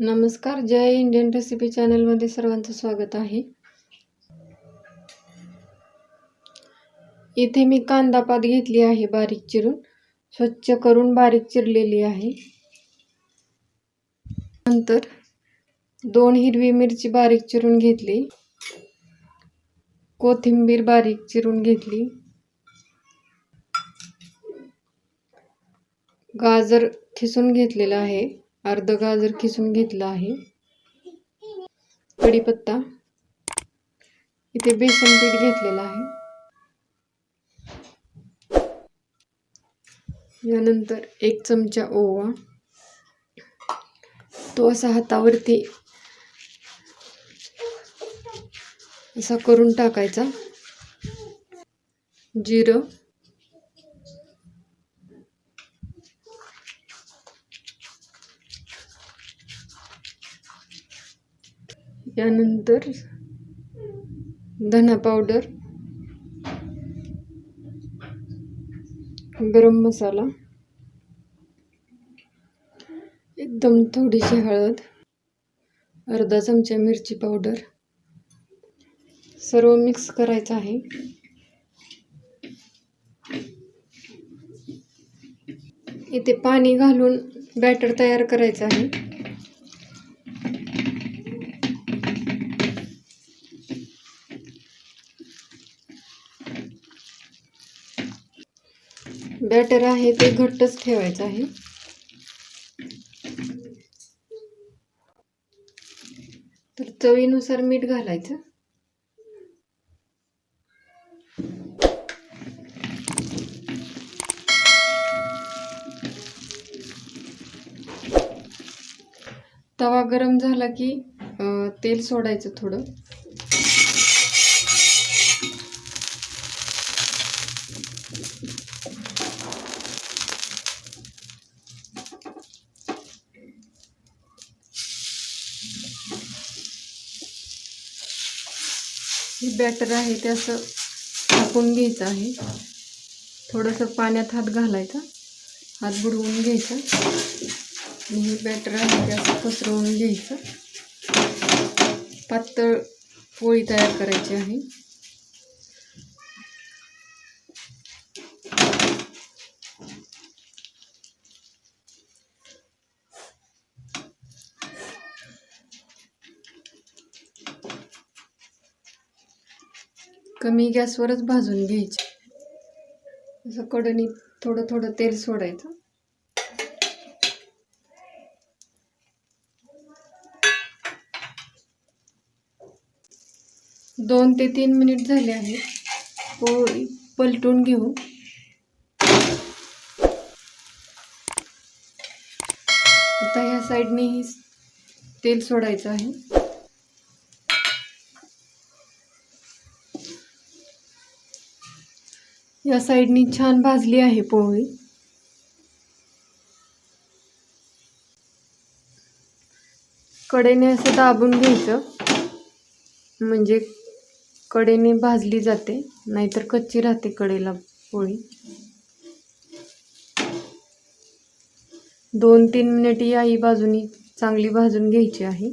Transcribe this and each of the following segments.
नमस्कार जय Indian recipe चॅनलमध्ये सर्वांचं स्वागत आहे. इथे मी कांदा पात घेतली आहे बारीक चिरून. स्वच्छ करून बारीक चिरलेली आहे. नंतर दोन हिरवी मिरची बारीक चिरून घेतली. कोथिंबीर बारीक चिरून घेतली. गाजर खिसून घेतलेलं आहे. अर्ध गाजर खिसून घेतलं आहे. कढीपत्ता. इथे बेसन पीठ घेतलेलं आहे. यानंतर एक चमचा ओवा. तो असा हातावरती असा करून टाकायचा. जिरं. यानंतर धना पावडर गरम मसाला एकदम थोडीशी हळद अर्धा चमचा मिरची पावडर सर्व मिक्स करायचं आहे. इथे पाणी घालून बॅटर तयार करायचं आहे. बॅटर आहे ते घट्टच ठेवायचं आहे. तर चवीनुसार मीठ घालायचं. तवा गरम झाला की तेल सोडायचं थोडं. हे बॅटर आहे ते असं टाकून घ्यायचं आहे. थोडंसं पाण्यात हात घालायचा. हात बुडवून घ्यायचा. आणि हे बॅटर आहे ते असं पसरवून घ्यायचं. पातळ पोळी तयार करायची आहे. कमी गॅसवरच भाजून घ्यायची. असं कडणीत थोडं थोडं तेल सोडायचं. दोन ते तीन मिनिट झाले आहे पोळी पलटून घेऊ. आता ह्या साईडनेही तेल सोडायचं आहे. या साईडनी छान भाजली आहे पोळी. कडेने असं दाबून घ्यायचं. म्हणजे कडेने भाजली जाते नाहीतर कच्ची राहते कडेला पोळी. दोन तीन मिनिट याही बाजूनी चांगली भाजून घ्यायची आहे.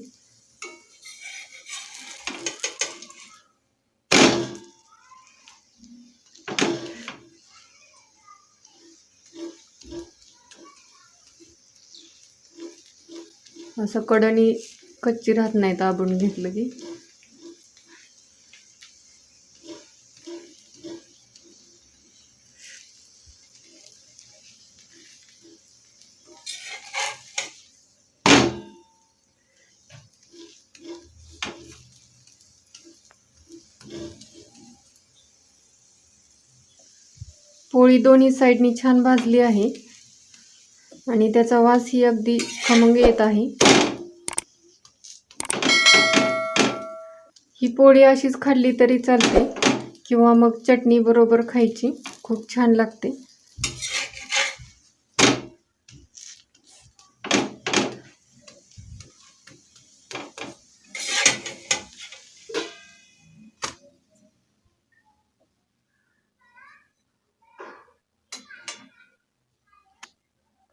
असं कडणी कच्ची राहत नाही दाबून घेतलं की. पोळी दोन्ही साईडनी छान भाजली आहे. आणि त्याचा वास ही अगदी खमंग येत आहे. ही पोळी अशीच खाल्ली तरी चालते. किंवा मग चटणी बरोबर खायची. खूप छान लागते.